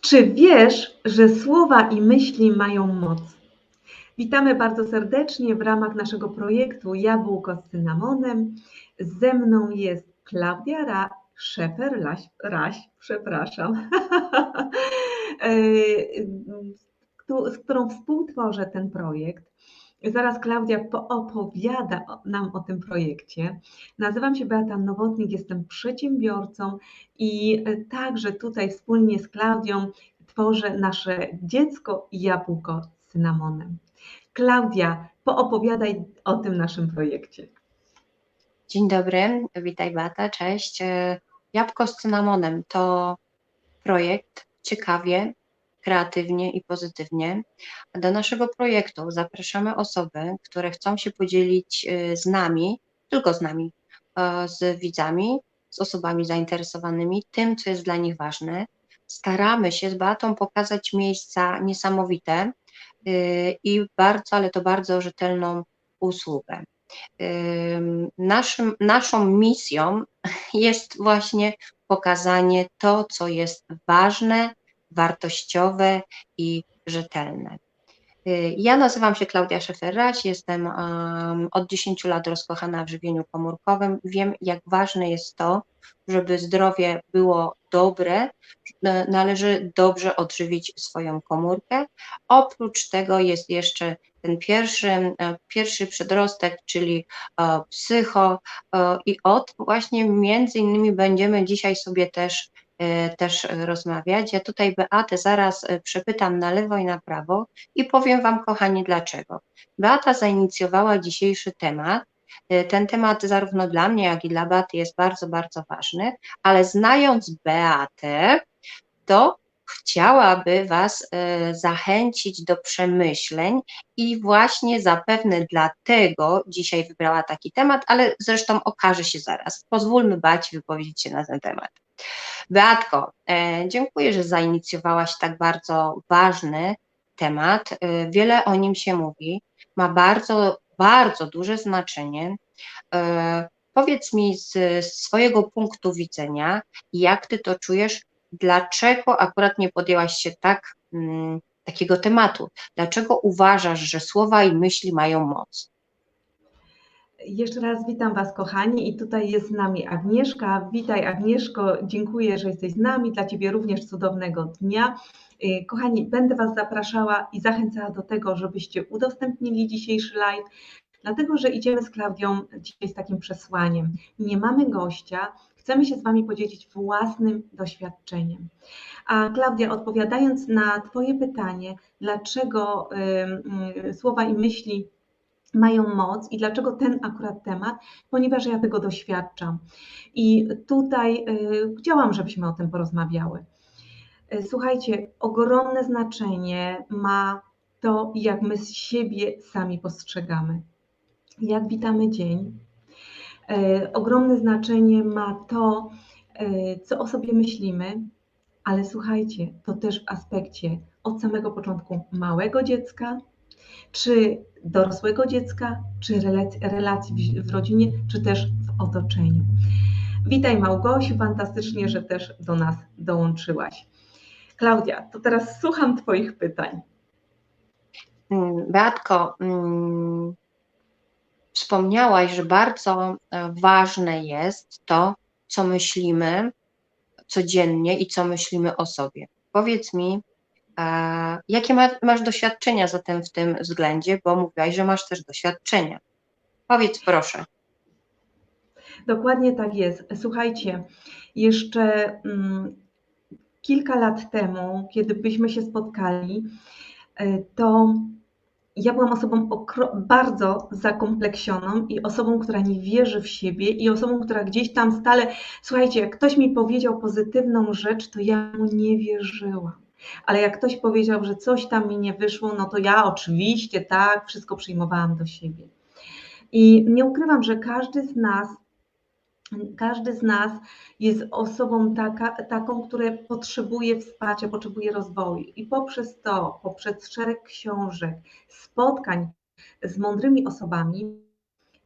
Czy wiesz, że słowa i myśli mają moc? Witamy bardzo serdecznie w ramach naszego projektu Jabłko z cynamonem. Ze mną jest Klaudia Ra Raś, Raś, przepraszam, e, z którą współtworzę ten projekt. Zaraz Klaudia opowiada nam o tym projekcie. Nazywam się Beata Nowotnik, jestem przedsiębiorcą i e, także tutaj wspólnie z Klaudią tworzę nasze dziecko jabłko z cynamonem. Klaudia, poopowiadaj o tym naszym projekcie. Dzień dobry, witaj Beata, cześć. E, jabłko z cynamonem to projekt ciekawie kreatywnie i pozytywnie. Do naszego projektu zapraszamy osoby, które chcą się podzielić y, z nami, tylko z nami, e, z widzami, z osobami zainteresowanymi tym, co jest dla nich ważne. Staramy się z Beatą pokazać miejsca niesamowite y, i bardzo, ale to bardzo rzetelną usługę. Naszym, naszą misją jest właśnie pokazanie to, co jest ważne, wartościowe i rzetelne. Y, ja nazywam się Klaudia Szeferraś, jestem um, od 10 lat rozkochana w żywieniu komórkowym. Wiem, jak ważne jest to, żeby zdrowie było dobre, należy dobrze odżywić swoją komórkę. Oprócz tego jest jeszcze ten pierwszy, pierwszy przedrostek, czyli e, psycho e, i od właśnie między innymi będziemy dzisiaj sobie też też rozmawiać. Ja tutaj Beatę zaraz e, przepytam na lewo i na prawo i powiem Wam, kochani, dlaczego. Beata zainicjowała dzisiejszy temat. E, ten temat zarówno dla mnie, jak i dla Beaty jest bardzo, bardzo ważny, ale znając Beatę, to chciałaby Was zachęcić do przemyśleń i właśnie zapewne dlatego dzisiaj wybrała taki temat, ale zresztą okaże się zaraz. Pozwólmy Baci wypowiedzieć się na ten temat. Beatko, e, dziękuję, że zainicjowałaś tak bardzo ważny temat. E, wiele o nim się mówi, ma bardzo, bardzo duże znaczenie. E, powiedz mi z, swojego punktu widzenia, jak ty to czujesz, dlaczego akurat nie podjęłaś się tak, mm, takiego tematu? Dlaczego uważasz, że słowa i myśli mają moc? Jeszcze raz witam Was, kochani, i tutaj jest z nami Agnieszka. Witaj, Agnieszko, dziękuję, że jesteś z nami. Dla Ciebie również cudownego dnia. Y, kochani, będę Was zapraszała i zachęcała do tego, żebyście udostępnili dzisiejszy live, dlatego że idziemy z Klaudią dzisiaj z takim przesłaniem. Nie mamy gościa, chcemy się z Wami podzielić własnym doświadczeniem. A Klaudia, odpowiadając na Twoje pytanie, dlaczego y, y, słowa i myśli mają moc i dlaczego ten akurat temat, ponieważ ja tego doświadczam. I tutaj y, chciałam, żebyśmy o tym porozmawiały. Y, słuchajcie, ogromne znaczenie ma to, jak my z siebie sami postrzegamy. Jak witamy dzień. Y, ogromne znaczenie ma to, co o sobie myślimy, ale słuchajcie, to też w aspekcie od samego początku małego dziecka, czy dorosłego dziecka, czy relacji w rodzinie, czy też w otoczeniu. Witaj Małgosiu, fantastycznie, że też do nas dołączyłaś. Klaudia, to teraz słucham Twoich pytań. Mm, Beatko, hmm, wspomniałaś, że bardzo e, ważne jest to, co myślimy codziennie i co myślimy o sobie. Powiedz mi, Jakie ma, masz doświadczenia zatem w tym względzie, bo mówiłaś, że masz też doświadczenia. Powiedz proszę. Dokładnie tak jest. Słuchajcie, jeszcze mm, kilka lat temu, kiedy byśmy się spotkali, y, to ja byłam osobą bardzo zakompleksioną i osobą, która nie wierzy w siebie i osobą, która gdzieś tam stale, słuchajcie, jak ktoś mi powiedział pozytywną rzecz, to ja mu nie wierzyłam. Ale jak ktoś powiedział, że coś tam mi nie wyszło, no to ja oczywiście tak, wszystko przyjmowałam do siebie. I nie ukrywam, że każdy z nas, każdy z nas jest osobą taka, taką, która potrzebuje wsparcia, potrzebuje rozwoju. I poprzez to, poprzez szereg książek, spotkań z mądrymi osobami,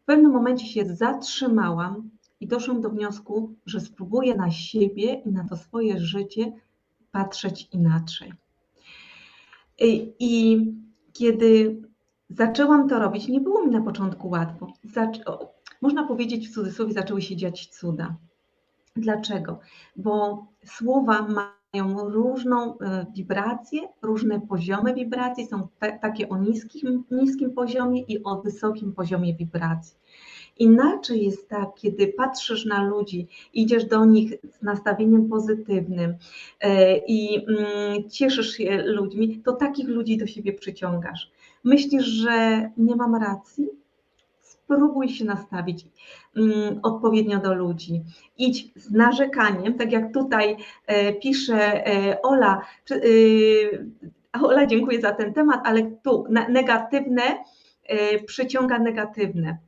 w pewnym momencie się zatrzymałam i doszłam do wniosku, że spróbuję na siebie i na to swoje życie patrzeć inaczej. I, i kiedy zaczęłam to robić, nie było mi na początku łatwo. Zac- można powiedzieć w cudzysłowie, zaczęły się dziać cuda. Dlaczego? Bo słowa mają różną e, wibrację, różne poziomy wibracji, są ta, takie o niskim, niskim poziomie i o wysokim poziomie wibracji. Inaczej jest tak, kiedy patrzysz na ludzi, idziesz do nich z nastawieniem pozytywnym e, i mm, cieszysz się ludźmi, to takich ludzi do siebie przyciągasz. Myślisz, że nie mam racji? Spróbuj się nastawić mm, odpowiednio do ludzi. Idź z narzekaniem, tak jak tutaj e, pisze e, Ola. Ola, dziękuję za ten temat, ale tu negatywne przyciąga negatywne.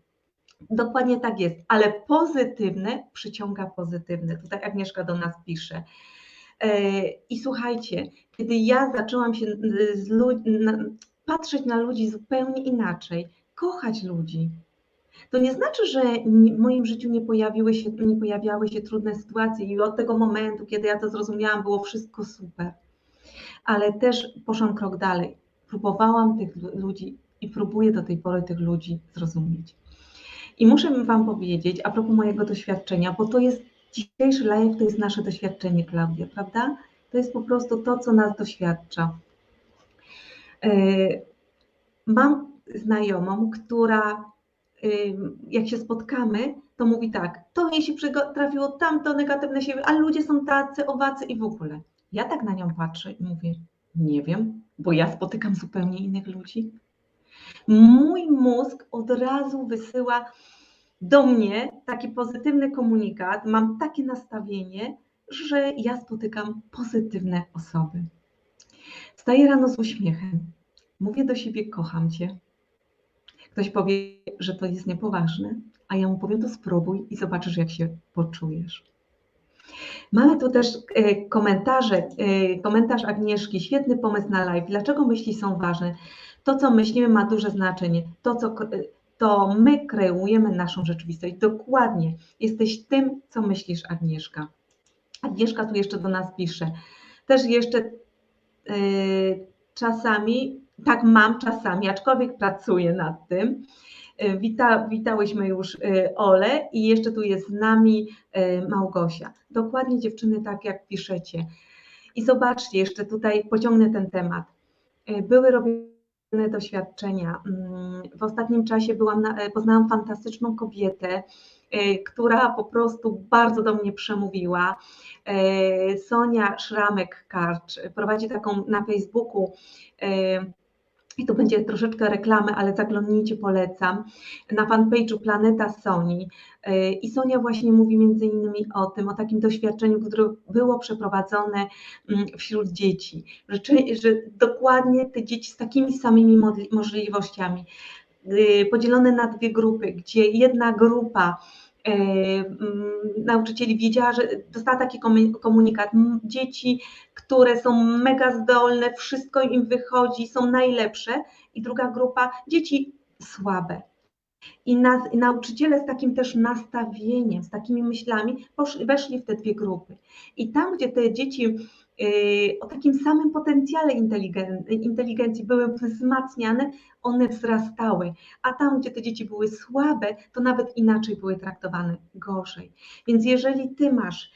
Dokładnie tak jest, ale pozytywne przyciąga pozytywne. Tutaj Agnieszka do nas pisze. E, I słuchajcie, kiedy ja zaczęłam się na, patrzeć na ludzi zupełnie inaczej, kochać ludzi, to nie znaczy, że w moim życiu nie pojawiły, się, nie pojawiały się trudne sytuacje i od tego momentu, kiedy ja to zrozumiałam, było wszystko super. Ale też poszłam krok dalej. Próbowałam tych lu- ludzi i próbuję do tej pory tych ludzi zrozumieć. I muszę Wam powiedzieć, a propos mojego doświadczenia, bo to jest dzisiejszy live, to jest nasze doświadczenie, Klaudia, prawda? To jest po prostu to, co nas doświadcza. E, Mam znajomą, która ym, jak się spotkamy, to mówi tak, to jej się trafiło tamto negatywne siebie, ale ludzie są tacy, owacy i w ogóle. Ja tak na nią patrzę i mówię, nie wiem, bo ja spotykam zupełnie innych ludzi. Mój mózg od razu wysyła do mnie taki pozytywny komunikat, mam takie nastawienie, że ja spotykam pozytywne osoby. Wstaję rano z uśmiechem, mówię do siebie, kocham cię. Ktoś powie, że to jest niepoważne, a ja mu powiem, to spróbuj i zobaczysz, jak się poczujesz. Mamy tu też e, komentarze. e, Komentarz Agnieszki. Świetny pomysł na live. Dlaczego myśli są ważne? To, co myślimy, ma duże znaczenie. To, co, to my kreujemy naszą rzeczywistość. Dokładnie. Jesteś tym, co myślisz, Agnieszka. Agnieszka tu jeszcze do nas pisze. Też jeszcze e, czasami, tak mam czasami, aczkolwiek pracuję nad tym. E, Wita, witałyśmy już e, Ole i jeszcze tu jest z nami e, Małgosia. Dokładnie dziewczyny tak jak piszecie. I zobaczcie, jeszcze tutaj pociągnę ten temat. Były robione doświadczenia. Mm, W ostatnim czasie byłam na, e, poznałam fantastyczną kobietę, e, która po prostu bardzo do mnie przemówiła. E, Sonia Szramek-Karcz prowadzi taką na Facebooku i tu będzie troszeczkę reklamy, ale zaglądnijcie, polecam, na fanpage'u Planeta Soni. Yy, I Sonia właśnie mówi między innymi o tym, o takim doświadczeniu, które było przeprowadzone mm, wśród dzieci, że, że dokładnie te dzieci z takimi samymi możliwościami, yy, podzielone na dwie grupy, gdzie jedna grupa nauczycieli wiedziała, że dostała taki komu- komunikat, dzieci które są mega zdolne, wszystko im wychodzi, są najlepsze, i druga grupa dzieci słabe. I, nas, I nauczyciele z takim też nastawieniem, z takimi myślami poszli, weszli w te dwie grupy. I tam, gdzie te dzieci o takim samym potencjale inteligen, inteligencji były wzmacniane, one wzrastały. A tam, gdzie te dzieci były słabe, to nawet inaczej były traktowane, gorzej. Więc jeżeli ty masz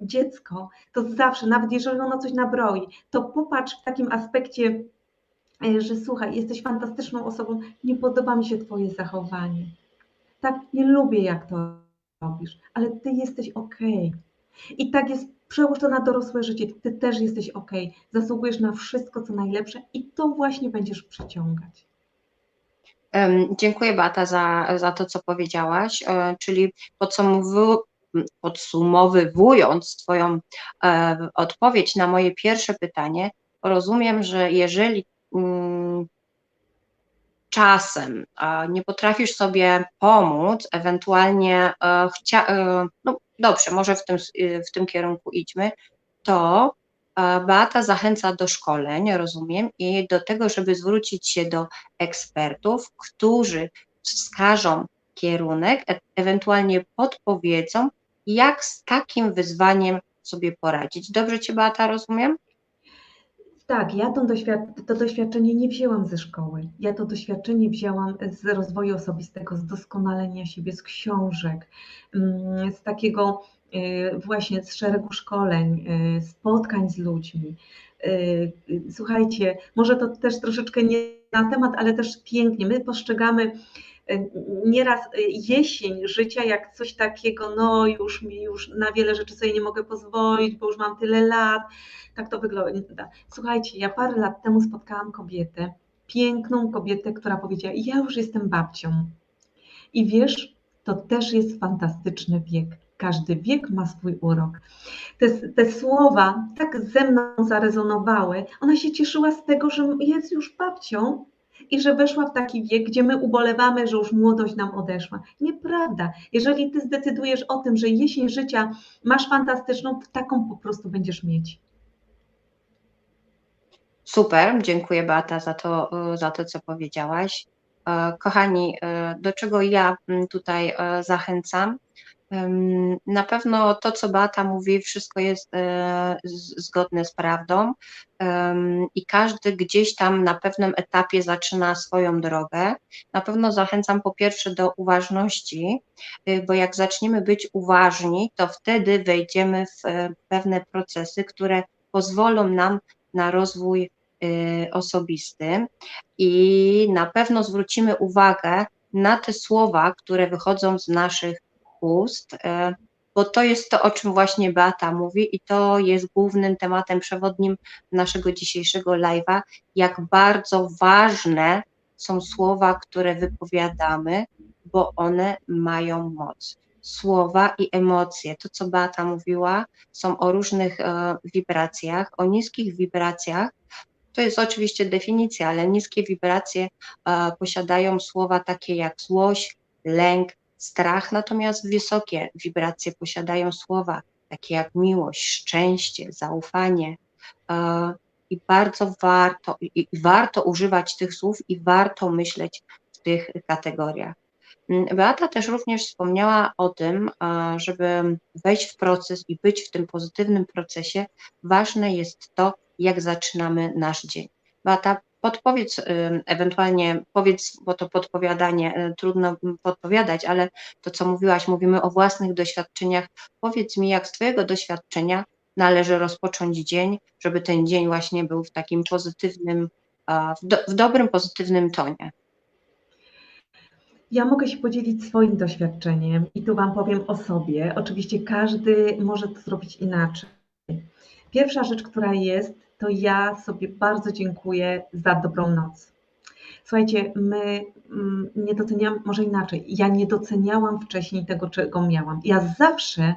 dziecko, to zawsze, nawet jeżeli ono coś nabroi, to popatrz w takim aspekcie, e, że słuchaj, jesteś fantastyczną osobą, nie podoba mi się Twoje zachowanie. Tak, nie lubię, jak to robisz, ale Ty jesteś ok. I tak jest, przełóż to na dorosłe życie, Ty też jesteś ok. Zasługujesz na wszystko, co najlepsze i to właśnie będziesz przyciągać. Dziękuję Beata za, za to, co powiedziałaś, e, czyli podsumowu- podsumowywując Twoją e, odpowiedź na moje pierwsze pytanie, rozumiem, że jeżeli mm, czasem nie potrafisz sobie pomóc, ewentualnie e, no dobrze, może w tym, e, w tym kierunku idźmy, to e, Beata zachęca do szkoleń, rozumiem, i do tego, żeby zwrócić się do ekspertów, którzy wskażą kierunek, e- ewentualnie podpowiedzą, jak z takim wyzwaniem sobie poradzić. Dobrze Cię Beata rozumiem? Tak, ja to, doświad- to doświadczenie nie wzięłam ze szkoły. Ja to doświadczenie wzięłam z rozwoju osobistego, z doskonalenia siebie, z książek, mm, z takiego y, właśnie z szeregu szkoleń, y, spotkań z ludźmi. Y, Słuchajcie, może to też troszeczkę nie na temat, ale też pięknie. My postrzegamy nieraz y, jesień życia jak coś takiego, no już mi już na wiele rzeczy sobie nie mogę pozwolić, bo już mam tyle lat. Tak to wygląda. Słuchajcie, ja parę lat temu spotkałam kobietę, piękną kobietę, która powiedziała: Ja już jestem babcią. I wiesz, to też jest fantastyczny wiek. Każdy wiek ma swój urok. Te, te słowa tak ze mną zarezonowały. Ona się cieszyła z tego, że jest już babcią i że weszła w taki wiek, gdzie my ubolewamy, że już młodość nam odeszła. Nieprawda. Jeżeli ty zdecydujesz o tym, że jesień życia masz fantastyczną, to taką po prostu będziesz mieć. Super, dziękuję Beata za to, za to, co powiedziałaś. E, Kochani, e, do czego ja mm, tutaj e, zachęcam? Na pewno to, co Beata mówi, wszystko jest e, zgodne z prawdą i każdy gdzieś tam na pewnym etapie zaczyna swoją drogę. Na pewno zachęcam po pierwsze do uważności, y, bo jak zaczniemy być uważni, to wtedy wejdziemy w e, pewne procesy, które pozwolą nam na rozwój osobisty i na pewno zwrócimy uwagę na te słowa, które wychodzą z naszych ust, e, bo to jest to, o czym właśnie Beata mówi i to jest głównym tematem przewodnim naszego dzisiejszego live'a, jak bardzo ważne są słowa, które wypowiadamy, bo one mają moc. Słowa i emocje, to co Beata mówiła, są o różnych e, wibracjach, o niskich wibracjach. To jest oczywiście definicja, ale niskie wibracje e, posiadają słowa takie jak złość, lęk, strach, natomiast wysokie wibracje posiadają słowa takie jak miłość, szczęście, zaufanie. E, I bardzo warto, i, warto używać tych słów i warto myśleć w tych kategoriach. Mm, Beata też również wspomniała o tym, a, żeby wejść w proces i być w tym pozytywnym procesie, ważne jest to, jak zaczynamy nasz dzień. Beata, podpowiedz, y, ewentualnie powiedz, bo to podpowiadanie, y, trudno podpowiadać, ale to, co mówiłaś, mówimy o własnych doświadczeniach. Powiedz mi, jak z Twojego doświadczenia należy rozpocząć dzień, żeby ten dzień właśnie był w takim pozytywnym, w, do, w dobrym, pozytywnym tonie. Ja mogę się podzielić swoim doświadczeniem i tu Wam powiem o sobie. Oczywiście każdy może to zrobić inaczej. Pierwsza rzecz, która jest, to ja sobie bardzo dziękuję za dobrą noc. Słuchajcie, my mm, nie doceniam, może inaczej, ja nie doceniałam wcześniej tego, czego miałam. Ja zawsze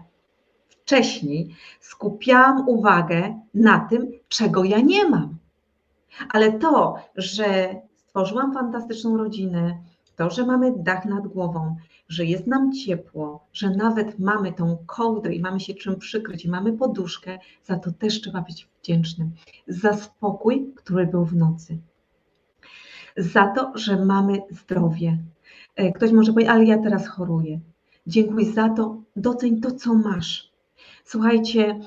wcześniej skupiałam uwagę na tym, czego ja nie mam. Ale to, że stworzyłam fantastyczną rodzinę, to, że mamy dach nad głową, że jest nam ciepło, że nawet mamy tą kołdrę i mamy się czym przykryć i mamy poduszkę, za to też trzeba być wdzięcznym. Za spokój, który był w nocy. Za to, że mamy zdrowie. E, Ktoś może powiedzieć, ale ja teraz choruję. Dziękuj za to, doceń to, co masz. Słuchajcie,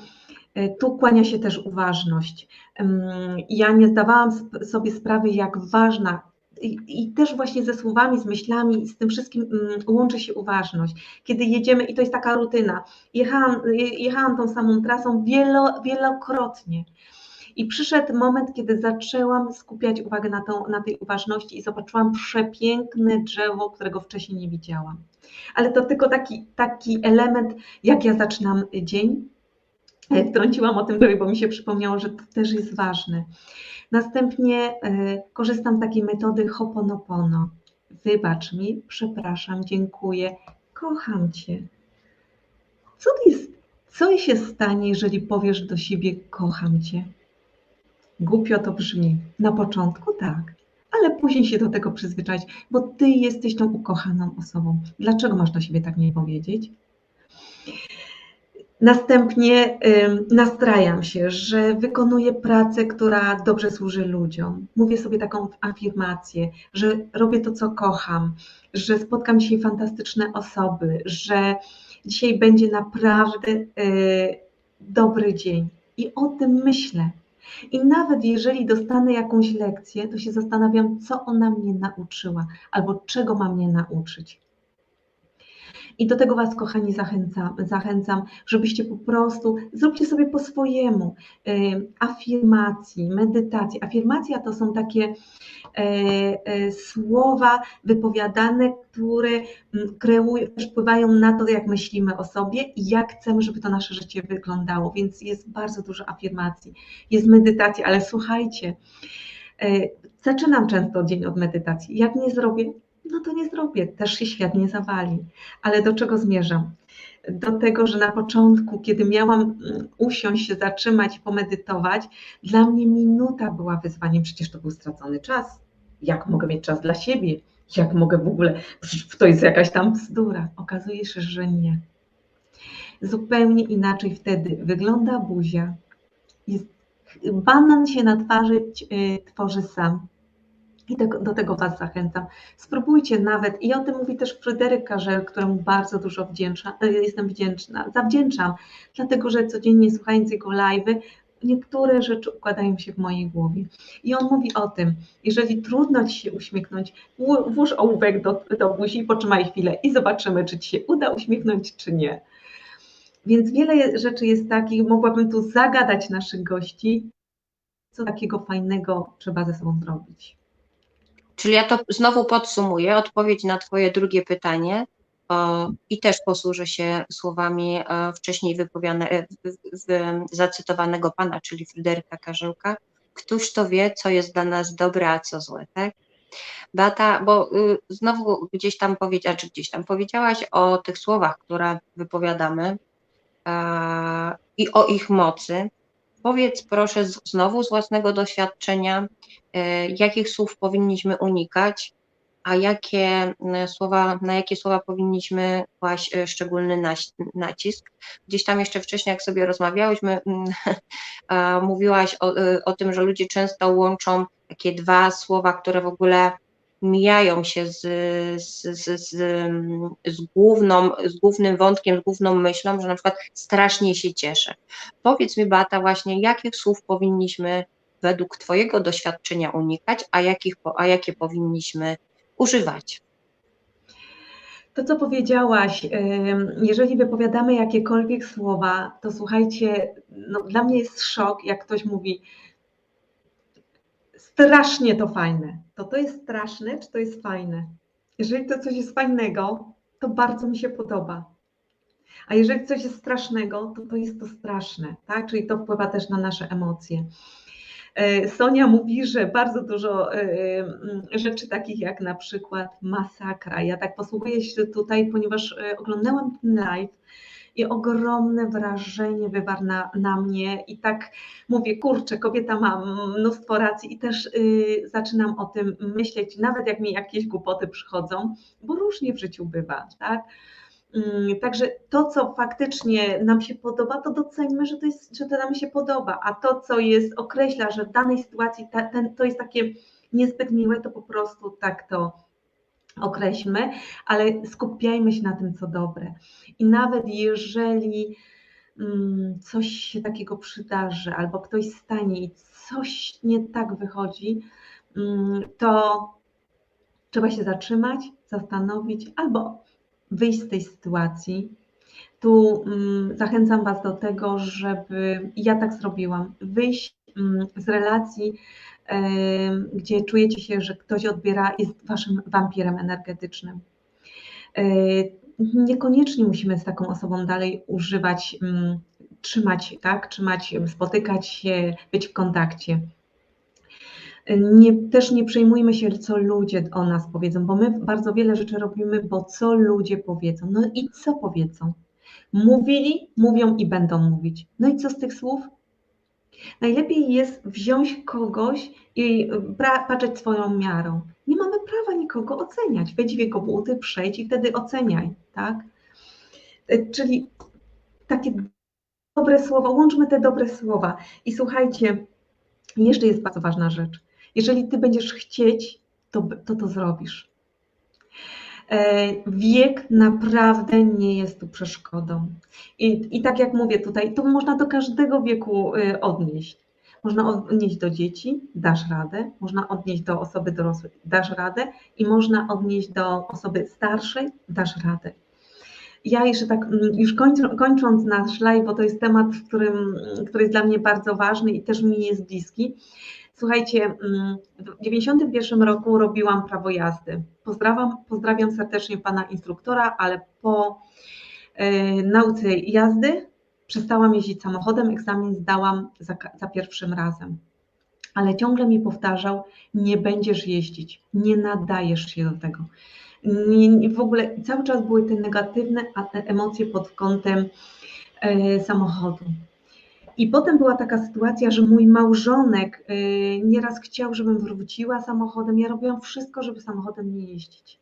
e, tu kłania się też uważność. Ym, Ja nie zdawałam sobie sprawy, jak ważna i, też właśnie ze słowami, z myślami, z tym wszystkim mm, łączy się uważność. Kiedy jedziemy, i to jest taka rutyna, jechałam, je- jechałam tą samą trasą wielo, wielokrotnie. I przyszedł moment, kiedy zaczęłam skupiać uwagę na, tą, na tej uważności i zobaczyłam przepiękne drzewo, którego wcześniej nie widziałam. Ale to tylko taki, taki element, jak ja zaczynam dzień. E, Wtrąciłam o tym, bo mi się przypomniało, że to też jest ważne. Następnie e, korzystam z takiej metody Hoponopono. Wybacz mi, przepraszam, dziękuję, kocham Cię. Co, jest, co się stanie, jeżeli powiesz do siebie kocham Cię? Głupio to brzmi. Na początku tak, ale później się do tego przyzwyczaić, bo Ty jesteś tą ukochaną osobą. Dlaczego masz do siebie tak nie powiedzieć? Następnie nastrajam się, że wykonuję pracę, która dobrze służy ludziom. Mówię sobie taką afirmację, że robię to, co kocham, że spotkam dzisiaj fantastyczne osoby, że dzisiaj będzie naprawdę y, dobry dzień. I o tym myślę. I nawet jeżeli dostanę jakąś lekcję, to się zastanawiam, co ona mnie nauczyła, albo czego ma mnie nauczyć. I do tego Was, kochani, zachęcam, zachęcam, żebyście po prostu zróbcie sobie po swojemu afirmacji, medytacji. Afirmacja to są takie e, e, słowa wypowiadane, które mm, kreują, wpływają na to, jak myślimy o sobie i jak chcemy, żeby to nasze życie wyglądało. Więc jest bardzo dużo afirmacji, jest medytacja, ale słuchajcie, e, zaczynam często dzień od medytacji. Jak nie zrobię, no to nie zrobię, też się świat nie zawali. Ale do czego zmierzam? Do tego, że na początku, kiedy miałam mm, usiąść się, zatrzymać pomedytować, dla mnie minuta była wyzwaniem, przecież to był stracony czas. Jak mogę mieć czas dla siebie? Jak mogę w ogóle, przecież to jest jakaś tam bzdura. Okazuje się, że nie. Zupełnie inaczej wtedy wygląda buzia. Jest, banan się na twarzy y, tworzy sam i do, do, tego Was zachęcam. Spróbujcie nawet, i o tym mówi też Fryderyk Karzel, któremu bardzo dużo wdzięcza, e, jestem wdzięczna, zawdzięczam, dlatego że codziennie słuchając jego live'y, niektóre rzeczy układają się w mojej głowie. I on mówi o tym, jeżeli trudno Ci się uśmiechnąć, włóż ołówek do, do buzi i poczymaj chwilę i zobaczymy, czy Ci się uda uśmiechnąć, czy nie. Więc wiele rzeczy jest takich, mogłabym tu zagadać naszych gości, co takiego fajnego trzeba ze sobą zrobić. Czyli ja to znowu podsumuję, odpowiedź na Twoje drugie pytanie i też posłużę się słowami e, wcześniej wypowiadane, e, zacytowanego pana, czyli Fryderyka Karzełka. Któż to wie, co jest dla nas dobre, a co złe, tak? Beata, bo y, znowu gdzieś tam powiedziałaś, czy gdzieś tam powiedziałaś o tych słowach, które wypowiadamy a, i o ich mocy. Powiedz proszę znowu z własnego doświadczenia, e, jakich słów powinniśmy unikać, a jakie słowa, na jakie słowa powinniśmy kłaść e, szczególny nacisk. Gdzieś tam jeszcze wcześniej, jak sobie rozmawiałyśmy, mówiłaś o, e, o tym, że ludzie często łączą takie dwa słowa, które w ogóle mijają się z, z, z, z, główną, z głównym wątkiem, z główną myślą, że na przykład strasznie się cieszę. Powiedz mi, Bata, właśnie jakich słów powinniśmy według Twojego doświadczenia unikać, a, jakich, a jakie powinniśmy używać? To, co powiedziałaś, jeżeli wypowiadamy jakiekolwiek słowa, to słuchajcie, no, dla mnie jest szok, jak ktoś mówi, strasznie to fajne. To to jest straszne, czy to jest fajne? Jeżeli to coś jest fajnego, to bardzo mi się podoba. A jeżeli coś jest strasznego, to to jest to straszne, tak? Czyli to wpływa też na nasze emocje. E, Sonia mówi, że bardzo dużo e, rzeczy takich jak na przykład masakra. Ja tak posługuję się tutaj, ponieważ e, oglądałam ten live i ogromne wrażenie wywarł na, na mnie i tak mówię, kurczę, kobieta ma mnóstwo racji i też y, zaczynam o tym myśleć, nawet jak mi jakieś głupoty przychodzą, bo różnie w życiu bywa, tak? Mm, także to, co faktycznie nam się podoba, to doceńmy, że to, jest, że to nam się podoba, a to, co jest, określa, że w danej sytuacji ta, ten, to jest takie niezbyt miłe, to po prostu tak to określmy, ale skupiajmy się na tym, co dobre. I nawet jeżeli mm, coś się takiego przydarzy, albo ktoś stanie i coś nie tak wychodzi, mm, to trzeba się zatrzymać, zastanowić albo wyjść z tej sytuacji. Tu mm, zachęcam Was do tego, żeby, ja tak zrobiłam, wyjść z relacji gdzie czujecie się, że ktoś odbiera, jest waszym wampirem energetycznym. E, niekoniecznie musimy z taką osobą dalej używać, mm, trzymać, tak, trzymać, spotykać się, być w kontakcie. Nie, też nie przejmujmy się, co ludzie o nas powiedzą, bo my bardzo wiele rzeczy robimy, bo co ludzie powiedzą. No i co powiedzą? Mówili, mówią i będą mówić. No i co z tych słów? Najlepiej jest wziąć kogoś i patrzeć swoją miarą. Nie mamy prawa nikogo oceniać. Wejdź w jego buty, przejdź i wtedy oceniaj, tak? E, czyli takie dobre słowa, łączmy te dobre słowa. I słuchajcie, jeszcze jest bardzo ważna rzecz. Jeżeli ty będziesz chcieć, to to, to zrobisz. E, Wiek naprawdę nie jest tu przeszkodą. I, I tak jak mówię tutaj, to można do każdego wieku y, odnieść. Można odnieść do dzieci, dasz radę, można odnieść do osoby dorosłej, dasz radę i można odnieść do osoby starszej, dasz radę. Ja jeszcze tak, mm, już kończą, kończąc nasz live, bo to jest temat, w którym, który jest dla mnie bardzo ważny i też mi jest bliski. Słuchajcie, mm, w 91 roku robiłam prawo jazdy. Pozdrawiam, pozdrawiam serdecznie pana instruktora, ale po e, nauce jazdy przestałam jeździć samochodem, egzamin zdałam za, za pierwszym razem. Ale ciągle mi powtarzał, nie będziesz jeździć, nie nadajesz się do tego. Nie, nie, w ogóle cały czas były te negatywne a- emocje pod kątem e, samochodu. I potem była taka sytuacja, że mój małżonek y, nieraz chciał, żebym wróciła samochodem. Ja robiłam wszystko, żeby samochodem nie jeździć.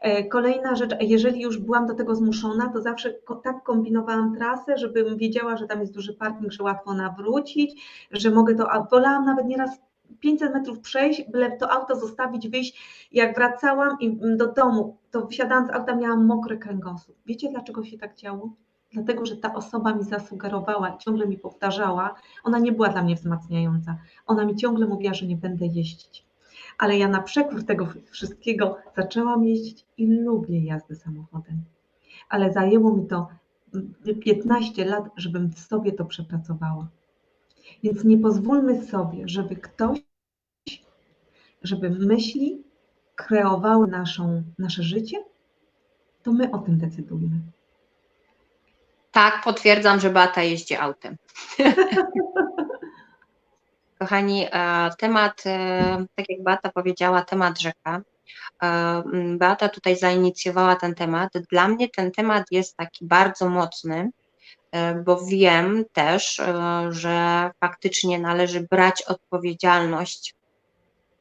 E, Kolejna rzecz, jeżeli już byłam do tego zmuszona, to zawsze tak kombinowałam trasę, żebym wiedziała, że tam jest duży parking, że łatwo nawrócić, że mogę to, wolałam nawet nieraz 500 metrów przejść, byle to auto zostawić, wyjść. Jak wracałam mm, do domu, to wsiadając z auta miałam mokry kręgosłup. Wiecie dlaczego się tak działo? Dlatego, że ta osoba mi zasugerowała, ciągle mi powtarzała, ona nie była dla mnie wzmacniająca. Ona mi ciągle mówiła, że nie będę jeździć. Ale ja na przekór tego wszystkiego zaczęłam jeździć i lubię jazdę samochodem. Ale zajęło mi to mm, 15 lat, żebym w sobie to przepracowała. Więc nie pozwólmy sobie, żeby ktoś, żeby myśli kreowały naszą, nasze życie, to my o tym decydujmy. Tak, potwierdzam, że Beata jeździ autem. Kochani, e, temat, e, tak jak Beata powiedziała, temat rzeka. E, Beata tutaj zainicjowała ten temat. Dla mnie ten temat jest taki bardzo mocny, bo wiem też, że faktycznie należy brać odpowiedzialność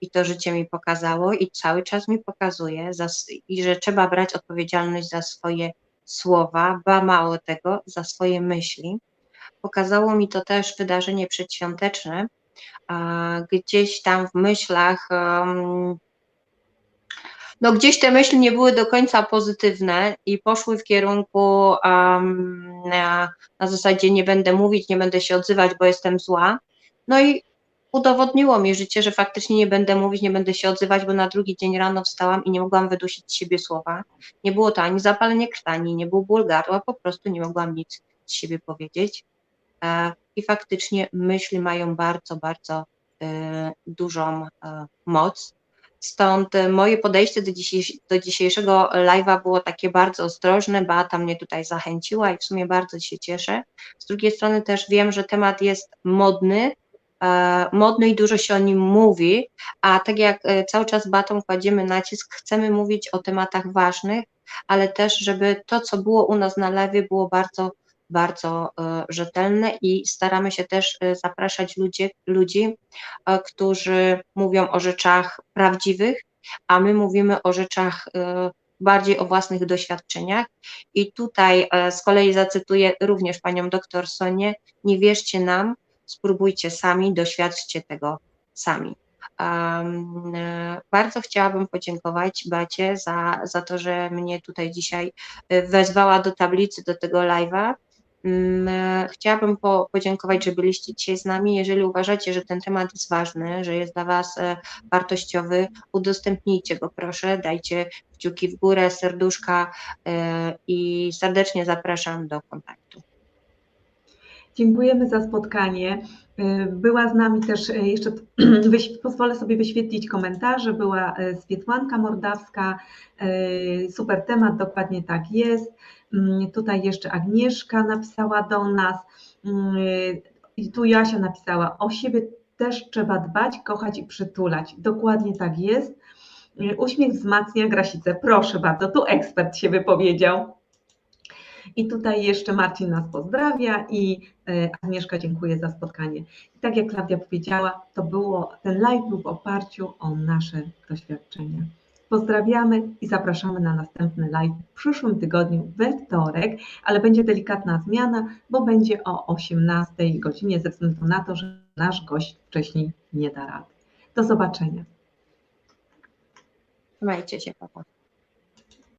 i to życie mi pokazało i cały czas mi pokazuje, i że trzeba brać odpowiedzialność za swoje słowa, ba mało tego, za swoje myśli. Pokazało mi to też wydarzenie przedświąteczne, gdzieś tam w myślach, no gdzieś te myśli nie były do końca pozytywne i poszły w kierunku na, na zasadzie nie będę mówić, nie będę się odzywać, bo jestem zła. No i udowodniło mi życie, że faktycznie nie będę mówić, nie będę się odzywać, bo na drugi dzień rano wstałam i nie mogłam wydusić z siebie słowa. Nie było to ani zapalenie krtani, nie był ból gardła, po prostu nie mogłam nic z siebie powiedzieć. E, I faktycznie myśli mają bardzo, bardzo e, dużą e, moc. Stąd moje podejście do, dzisiejsz- do dzisiejszego live'a było takie bardzo ostrożne. Beata mnie tutaj zachęciła i w sumie bardzo się cieszę. Z drugiej strony też wiem, że temat jest modny, modny i dużo się o nim mówi, a tak jak e, cały czas z Beatą kładziemy nacisk, chcemy mówić o tematach ważnych, ale też, żeby to, co było u nas na lewie, było bardzo bardzo e, rzetelne i staramy się też e, zapraszać ludzi, ludzi, e, którzy mówią o rzeczach prawdziwych, a my mówimy o rzeczach e, bardziej o własnych doświadczeniach. I tutaj e, z kolei zacytuję również panią doktor Sonię, nie wierzcie nam, spróbujcie sami, doświadczcie tego sami. Um, bardzo chciałabym podziękować Bacie za, za to, że mnie tutaj dzisiaj e, wezwała do tablicy, do tego live'a. E, Chciałabym po, podziękować, że byliście dzisiaj z nami. Jeżeli uważacie, że ten temat jest ważny, że jest dla Was e, wartościowy, udostępnijcie go proszę, dajcie kciuki w górę, serduszka e, i serdecznie zapraszam do kontaktu. Dziękujemy za spotkanie. Y, Była z nami też y, jeszcze, pozwolę sobie wyświetlić komentarze, była y, Swietłanka Mordawska, super temat, dokładnie tak jest. Mm, Tutaj jeszcze Agnieszka napisała do nas i tu Jasia napisała, o siebie też trzeba dbać, kochać i przytulać. Dokładnie tak jest. Uśmiech wzmacnia grasicę. Proszę bardzo, tu ekspert się wypowiedział. I tutaj jeszcze Marcin nas pozdrawia i e, Agnieszka dziękuję za spotkanie. I tak jak Klaudia powiedziała, to było, ten live był w oparciu o nasze doświadczenia. Pozdrawiamy i zapraszamy na następny live w przyszłym tygodniu we wtorek, ale będzie delikatna zmiana, bo będzie o 18 godzinie ze względu na to, że nasz gość wcześniej nie da rady. Do zobaczenia. Trzymajcie się, papa.